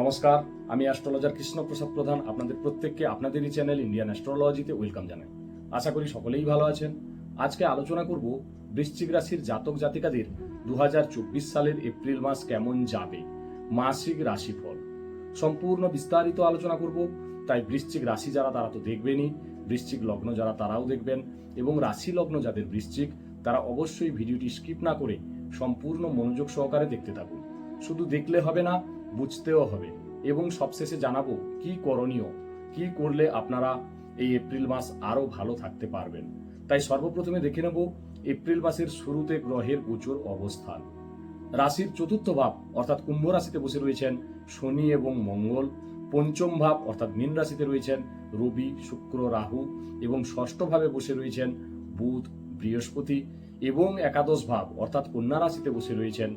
নমস্কার, আমি অ্যাস্ট্রোলজার কৃষ্ণপ্রসাদ প্রধান। আপনাদের প্রত্যেককে আপনাদেরই চ্যানেল ইন্ডিয়ান অ্যাস্ট্রোলজিতে ওয়েলকাম জানাই। আশা করি সকলেই ভালো আছেন। আজকে আলোচনা করব বৃশ্চিক রাশির জাতক জাতিকাদের দু হাজার চব্বিশ সালের এপ্রিল মাস কেমন যাবে, মাসিক রাশিফল। সম্পূর্ণ বিস্তারিত আলোচনা করব, তাই বৃশ্চিক রাশি যারা তারা তো দেখবেনই, বৃশ্চিক লগ্ন যারা তারাও দেখবেন, এবং রাশি লগ্ন যাদের বৃশ্চিক, তারা অবশ্যই ভিডিওটি স্কিপ না করে সম্পূর্ণ মনোযোগ সহকারে দেখতে থাকুন। শুধু দেখলে হবে না বুঝতেও হবে। এবং সবশেষে জানাব, কি করণীয়? কি করলে আপনারা এই এপ্রিল মাস আরও ভালো থাকতে পারবেন? তাই সর্বপ্রথমে দেখে নেব এপ্রিল মাসের শুরুতে গ্রহের গোচর অবস্থান। রাশির চতুর্থ ভাব, অর্থাৎ কুম্ভ রাশিতে বসে রয়েছেন শনি এবং মঙ্গল। পঞ্চম ভাব, অর্থাৎ মীন রাশিতে রয়েছেন রবি, শুক্র, রাহু এবং ষষ্ঠ ভাবে বসে রয়েছেন বুধ, বৃহস্পতি এবং একাদশ ভাব, অর্থাৎ কন্যা রাশিতে বসে রয়েছেন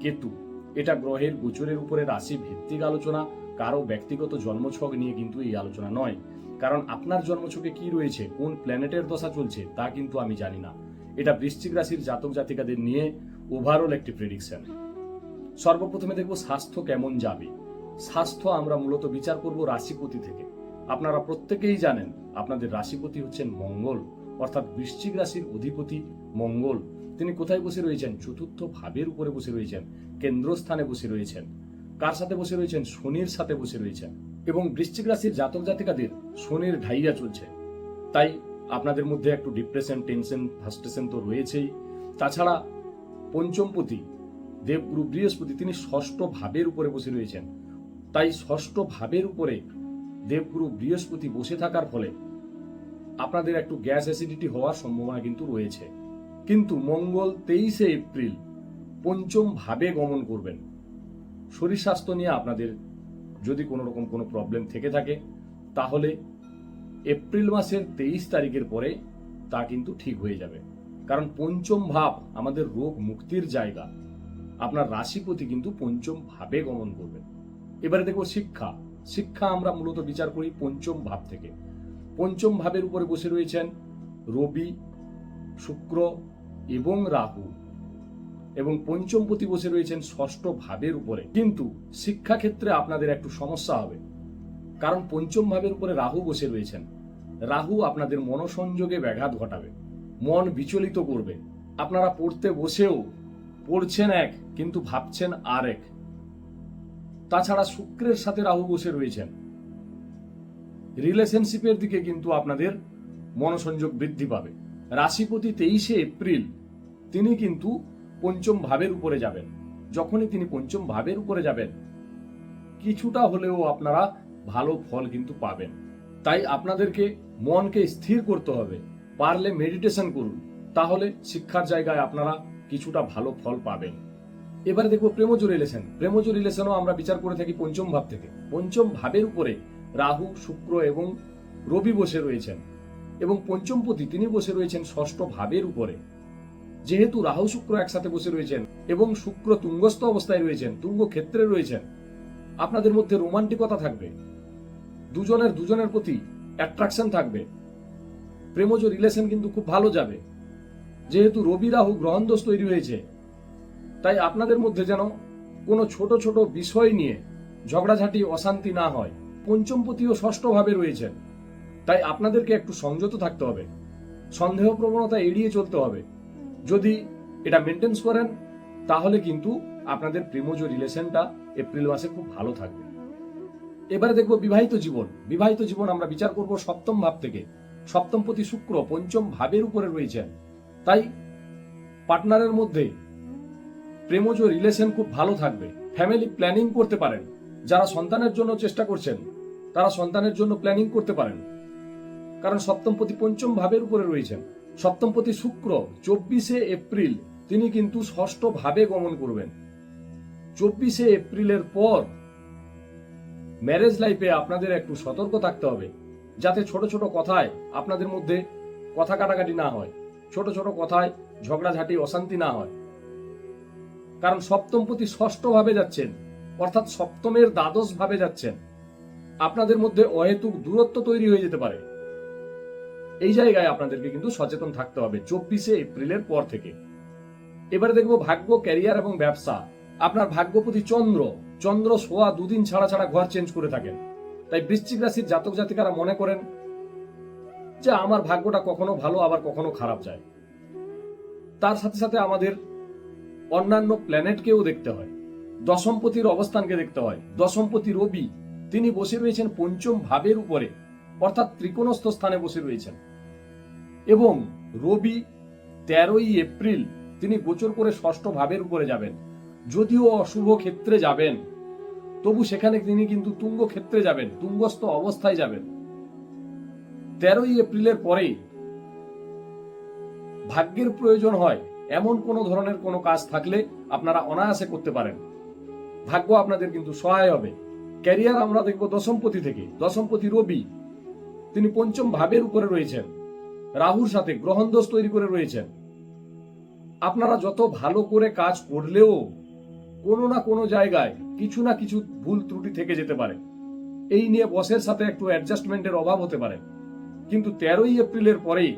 কেতু। এটা গ্রহের গোচরের উপরে রাশি ভিত্তিক আলোচনা, কারও ব্যক্তিগত জন্মছক নিয়ে কিন্তু এই আলোচনা নয়। কারণ আপনার জন্মছকে কি রয়েছে, কোন প্ল্যানেটের দশা চলছে, তা কিন্তু আমি জানি না। এটা বৃশ্চিক রাশির জাতক জাতিকাদের নিয়ে ওভারঅল একটি প্রেডিকশন সর্বপ্রথমে দেখব স্বাস্থ্য কেমন যাবে। স্বাস্থ্য আমরা মূলত বিচার করব রাশিপতি থেকে। আপনারা প্রত্যেকেই জানেন, আপনাদের রাশিপতি হচ্ছেন মঙ্গল, অর্থাৎ বৃশ্চিক রাশির অধিপতি মঙ্গল। তিনি কোথায় বসে রয়েছেন? চতুর্থ ভাবের উপরে বসে রয়েছেন। কেন্দ্রস্থানে বসে রয়েছেন। কার সাথে বসে রয়েছেন? শনির সাথে বসে রয়েছেন। এবং বৃশ্চিক রাশির জাতক জাতিকাদের শনির ঢাইয়া চলছে। তাই আপনাদের মধ্যে একটু ডিপ্রেশন টেনশন ফাস্ট্রেশন তো রয়েছেই। তাছাড়া পঞ্চমপতি দেবগুরু বৃহস্পতি তিনি ষষ্ঠ ভাবের উপরে বসে রয়েছেন। তাই ষষ্ঠ ভাবের উপরে দেবগুরু বৃহস্পতি বসে থাকার ফলে আপনাদের একটু গ্যাস অ্যাসিডিটি হওয়ার সম্ভাবনা কিন্তু রয়েছে। কিন্তু মঙ্গল তেইশে এপ্রিল পঞ্চম ভাবে গমন করবেন। শরীর স্বাস্থ্য নিয়ে আপনাদের যদি কোনো রকম কোনো প্রবলেম থেকে থাকে, তাহলে এপ্রিল মাসের তেইশ তারিখের পরে তা কিন্তু ঠিক হয়ে যাবে। কারণ পঞ্চম ভাব আমাদের রোগ মুক্তির জায়গা। আপনার রাশিপতি কিন্তু পঞ্চম ভাবে গমন করবেন। এবারে দেখো শিক্ষা। শিক্ষা আমরা মূলত বিচার করি পঞ্চম ভাব থেকে। পঞ্চম ভাবের উপরে বসে রয়েছেন রবি, শুক্র এবং রাহু। এবং পঞ্চমপতি বসে রয়েছেন ষষ্ঠ ভাবের উপরে। কিন্তু শিক্ষাক্ষেত্রে আপনাদের একটু সমস্যা হবে। কারণ পঞ্চম ভাবের উপরে রাহু বসে রয়েছেন। রাহু আপনাদের মনসংযোগে ব্যাঘাত ঘটাবে। মন বিচলিত করবে। আপনারা পড়তে বসেও পড়ছেন এক, কিন্তু ভাবছেন আর এক। তাছাড়া শুক্রের সাথে রাহু বসে রয়েছেন। রিলেশনশিপের দিকে কিন্তু আপনাদের মনসংযোগ বৃদ্ধি পাবে। রাশিপতি তেইশে এপ্রিল, তিনি কিন্তু পঞ্চম ভাবের উপরে যাবেন। যখনই তিনি পঞ্চম ভাবের উপরে যাবেন, কিছুটা হলেও আপনারা ভালো ফল কিন্তু পাবেন। তাই আপনাদেরকে মনকে স্থির করতে হবে, পারলে মেডিটেশন করুন, তাহলে শিক্ষার জায়গায় আপনারা কিছুটা ভালো ফল পাবেন। এবারে দেখব প্রেমজ রিলেশন প্রেমজ রিলেশনও আমরা বিচার করে থাকি পঞ্চম ভাব থেকে। পঞ্চম ভাবের উপরে রাহু, শুক্র এবং রবি বসে রয়েছেন। এবং পঞ্চম পঞ্চমপতি তিনি বসে রয়েছেন ষষ্ঠ ভাবের উপরে। যেহেতু রাহু শুক্র একসাথে বসে রয়েছেন এবং শুক্র তুঙ্গস্থ অবস্থায় রয়েছেন তুঙ্গ ক্ষেত্রে রয়েছেন, আপনাদের মধ্যে রোমান্টিকতা থাকবে। দুজনের দুজনের প্রতি অ্যাট্রাকশন থাকবে। প্রেমজ রিলেশন কিন্তু খুব ভালো যাবে। যেহেতু রবি রাহু গ্রহণদোষ তৈরি হয়েছে, তাই আপনাদের মধ্যে যেন কোনো ছোট ছোট বিষয় নিয়ে ঝগড়াঝাটি, অশান্তি না হয়। পঞ্চমপতি ও ষষ্ঠ রয়েছেন। তাই আপনাদেরকে একটু সংযত থাকতে হবে। সন্দেহ প্রবণতা এড়িয়ে চলতে হবে। যদি এটা মেনটেন্স করেন, তাহলে কিন্তু আপনাদের প্রেমজ রিলেশনটা এপ্রিল মাসে খুব ভালো থাকবে। এবারে দেখব বিবাহিত জীবন। বিবাহিত জীবন আমরা বিচার করব সপ্তম ভাব থেকে। সপ্তমপতি শুক্র পঞ্চম ভাবের উপরে রয়েছেন। তাই পার্টনারের মধ্যে প্রেমজ রিলেশন খুব ভালো থাকবে। ফ্যামিলি প্ল্যানিং করতে পারেন। যারা সন্তানের জন্য চেষ্টা করছেন, তারা সন্তানের জন্য প্ল্যানিং করতে পারেন। কারণ সপ্তমপতি পঞ্চম ভাবের উপরে রয়েছেন। সপ্তমপতি শুক্র, চব্বিশে এপ্রিল, তিনি কিন্তু ষষ্ঠ ভাবে গমন করবেন। চব্বিশে এপ্রিলের পর ম্যারেজ লাইফে আপনাদের একটু সতর্ক থাকতে হবে, যাতে ছোট ছোট কথায় আপনাদের মধ্যে কথা কাটাকাটি না হয়, ছোট ছোট কথায় ঝগড়াঝাটি, অশান্তি না হয়। কারণ সপ্তমপতি ষষ্ঠ ভাবে যাচ্ছেন, অর্থাৎ সপ্তমের দ্বাদশ ভাবে যাচ্ছেন। আপনাদের মধ্যে অহেতুক দূরত্ব তৈরি হয়ে যেতে পারে। এই জায়গায় আপনাদেরকে কিন্তু সচেতন থাকতে হবে চব্বিশে এপ্রিলের পর থেকে। এবারে দেখব ভাগ্য, ক্যারিয়ার এবং ব্যবসা। আপনার ভাগ্যপতি চন্দ্র। চন্দ্র সোয়া দুদিন ছাড়া ছাড়া ঘর চেঞ্জ করে থাকেন। তাই বৃশ্চিক রাশির জাতক জাতিকারা মনে করেন যে আমার ভাগ্যটা কখনো ভালো, আবার কখনো খারাপ যায়। তার সাথে সাথে আমাদের অন্যান্য প্ল্যানেটকেও দেখতে হয়। দশমপতির অবস্থানকে দেখতে হয়। দশমপতি রবি, তিনি বসে রয়েছেন পঞ্চম ভাবের উপরে। অর্থাৎ ত্রিকোণস্থ স্থানে বসে রয়েছেন। এবং রবি তেরোই এপ্রিল তিনি গোচর করে ষষ্ঠ ভাবের উপরে যাবেন। যদিও অশুভ ক্ষেত্রে যাবেন, তবু সেখানে তিনি কিন্তু তুঙ্গ ক্ষেত্রে যাবেন, তুঙ্গস্থ অবস্থায় যাবেন। তেরোই এপ্রিলের পরেই ভাগ্যের প্রয়োজন হয়, এমন কোন ধরনের কোনো কাজ থাকলে আপনারা অনায়াসে করতে পারেন। ভাগ্য আপনাদের কিন্তু সহায় হবে। ক্যারিয়ার আমরা দেখব দশমপতি থেকে। দশমপতি রবি তিনি পঞ্চম ভাবের উপরে রয়েছেন। রাহুর সাথে গ্রহণদোষ তৈরি করে রয়েছেন। আপনারা যত ভালো করে কাজ করলেও কোনো না কোনো জায়গায় কিছু না কিছু ভুল ত্রুটি থেকে যেতে পারে। এই নিয়ে বসের সাথে একটু অ্যাডজাস্টমেন্টের অভাব হতে পারে। কিন্তু তেরোই এপ্রিলের পরেই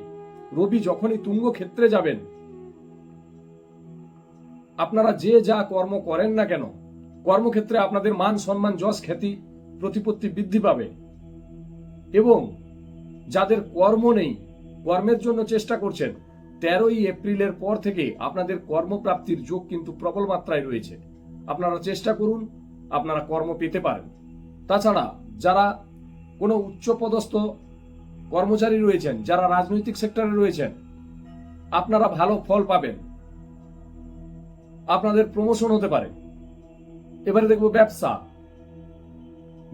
রবি যখনই তুঙ্গ ক্ষেত্রে যাবেন, আপনারা যে যা কর্ম করেন না কেন, কর্মক্ষেত্রে আপনাদের মান, সম্মান, যশ, খ্যাতি, প্রতিপত্তি বৃদ্ধি পাবে। এবং যাদের কর্ম নেই, কর্মের জন্য চেষ্টা করছেন, তেরোই এপ্রিলের পর থেকে আপনাদের কর্মপ্রাপ্তির যোগ কিন্তু প্রবল মাত্রায় রয়েছে। আপনারা চেষ্টা করুন, আপনারা কর্ম পেতে পারেন। তাছাড়া যারা কোনো উচ্চপদস্থ কর্মচারী রয়েছেন, যারা রাজনৈতিক সেক্টরে রয়েছেন, আপনারা ভালো ফল পাবেন। আপনাদের প্রমোশন হতে পারে। এবারে দেখব ব্যবসা।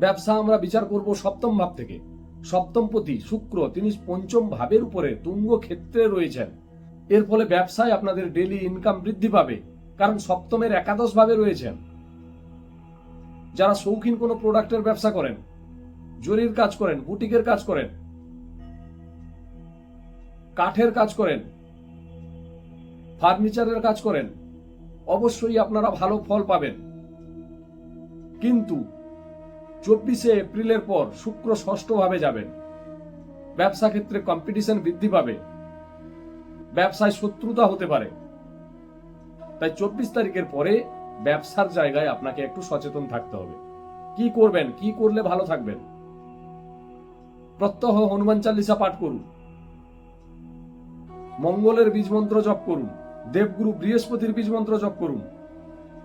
ব্যবসা আমরা বিচার করব সপ্তম ভাব থেকে। সপ্তমপতি শুক্র তিনি পঞ্চম ভাবের উপরে তুঙ্গ ক্ষেত্রে রয়েছেন। এর ফলে ব্যবসায় আপনাদের ডেলি ইনকাম বৃদ্ধি পাবে, কারণ সপ্তমের একাদশ ভাবে রয়েছেন। যারা শৌখিন কোনো প্রোডাক্টের ব্যবসা করেন, জরির কাজ করেন, বুটিকের কাজ করেন, কাঠের কাজ করেন, ফার্নিচারের কাজ করেন, অবশ্যই আপনারা ভালো ফল পাবেন। কিন্তু চব্বিশে এপ্রিলের পর শুক্র ষষ্ঠ ভাবে যাবেন। ব্যবসা ক্ষেত্রে কম্পিটিশন বৃদ্ধি পাবে। ব্যবসায় শত্রুতা হতে পারে। তাই চব্বিশ তারিখের পরে ব্যবসার জায়গায় আপনাকে একটু সচেতন থাকতে হবে। কি করবেন, কি করলে ভালো থাকবেন? প্রত্যহ হনুমান চালিসা পাঠ করুন। মঙ্গলের বীজ মন্ত্র জপ করুন। দেবগুরু বৃহস্পতির বীজ মন্ত্র জপ করুন।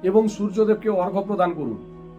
এবং সূর্যদেবকে অর্ঘ্য প্রদান করুন।